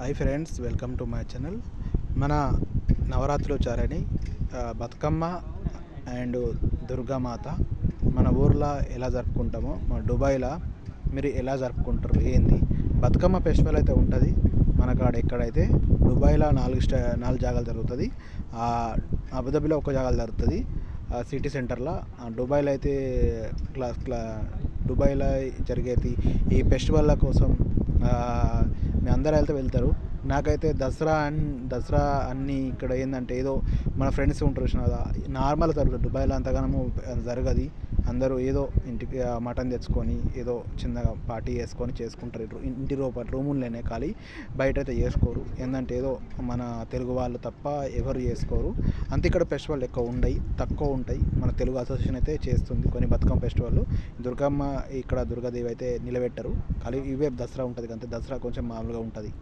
Hi friends welcome to my channel మన నవరాత్రులు చారని Bathukamma and Durgamata మన ఊర్లో ఎలా జరుపుకుంటామో మన దుబాయ్లో మీరు ఎలా జరుపుకుంటారు ఏంది? బతుకమ్మ ఫెస్టివల్ అయితే ఉంటుంది. మన కాడ ఎక్కడైతే దుబాయ్లో నాలుగు స్టా నాలుగు జాగాలు జరుగుతుంది. అబుదాబిలో ఒక జాగాలు జరుగుతుంది. ఆ సిటీ సెంటర్లో ఆ దుబాయ్లో అయితే క్లా క్లా దుబాయ్లో జరిగేది ఈ ఫెస్టివల్ల కోసం అందరూ వెళ్తే వెళ్తారు. నాకైతే దసరా అండ్ దసరా అన్నీ ఇక్కడ ఏంటంటే ఏదో మన ఫ్రెండ్స్ ఉంటారు చూసినారా నార్మల్ జరుగుతుంది దుబాయ్లో అంతగానము జరగదు. అందరూ ఏదో ఇంటికి మటన్ తెచ్చుకొని ఏదో చిన్నగా పార్టీ చేసుకొని చేసుకుంటారు. ఇటు ఇంటి లోపల రూముల్లోనే ఖాళీ బయట అయితే చేసుకోరు. ఏంటంటే ఏదో మన తెలుగు వాళ్ళు తప్ప ఎవరు చేసుకోరు. అంతే ఇక్కడ ఫెస్టివల్ ఎక్కువ ఉండయి తక్కువ ఉంటాయి. మన తెలుగు అసోసియేషన్ అయితే చేస్తుంది కొన్ని బతుకమ్మ ఫెస్టివల్ దుర్గమ్మ ఇక్కడ దుర్గాదేవి అయితే నిలబెట్టరు. ఖాళీ ఇవే దసరా ఉంటుంది అంతే దసరా కొంచెం మామూలుగా ఉంటుంది.